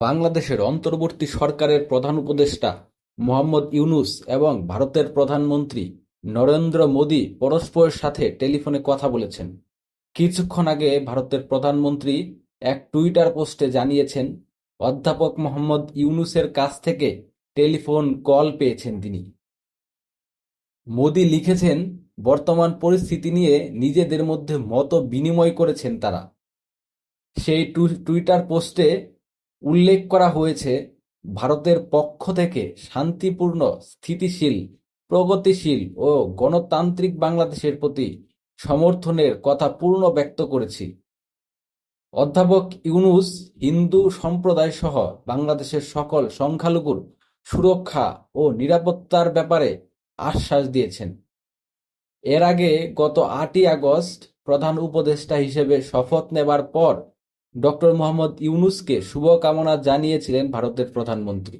বাংলাদেশের অন্তর্বর্তী সরকারের প্রধান উপদেষ্টা মোহাম্মদ ইউনুস এবং ভারতের প্রধানমন্ত্রী নরেন্দ্র মোদি পরস্পরের সাথে টেলিফোনে কথা বলেছেন। কিছুক্ষণ আগে ভারতের প্রধানমন্ত্রী এক টুইটার পোস্টে জানিয়েছেন, অধ্যাপক মোহাম্মদ ইউনুসের কাছ থেকে টেলিফোন কল পেয়েছেন তিনি। মোদি লিখেছেন, বর্তমান পরিস্থিতি নিয়ে নিজেদের মধ্যে মত বিনিময় করেছেন তারা সেই টুইটার পোস্টে উল্লেখ করা হয়েছে, ভারতের পক্ষ থেকে শান্তিপূর্ণ, স্থিতিশীল, প্রগতিশীল ও গণতান্ত্রিক বাংলাদেশের প্রতি সমর্থনের কথা পূর্ণ ব্যক্ত করেছি। অধ্যাপক ইউনুস হিন্দু সম্প্রদায়সহ বাংলাদেশের সকল সংখ্যালঘুর সুরক্ষা ও নিরাপত্তার ব্যাপারে আশ্বাস দিয়েছেন। এর আগে গত আটই আগস্ট প্রধান উপদেষ্টা হিসেবে শপথ নেবার পর ডক্টর মোহাম্মদ ইউনুসকে শুভকামনা জানিয়েছিলেন ভারতের প্রধানমন্ত্রী।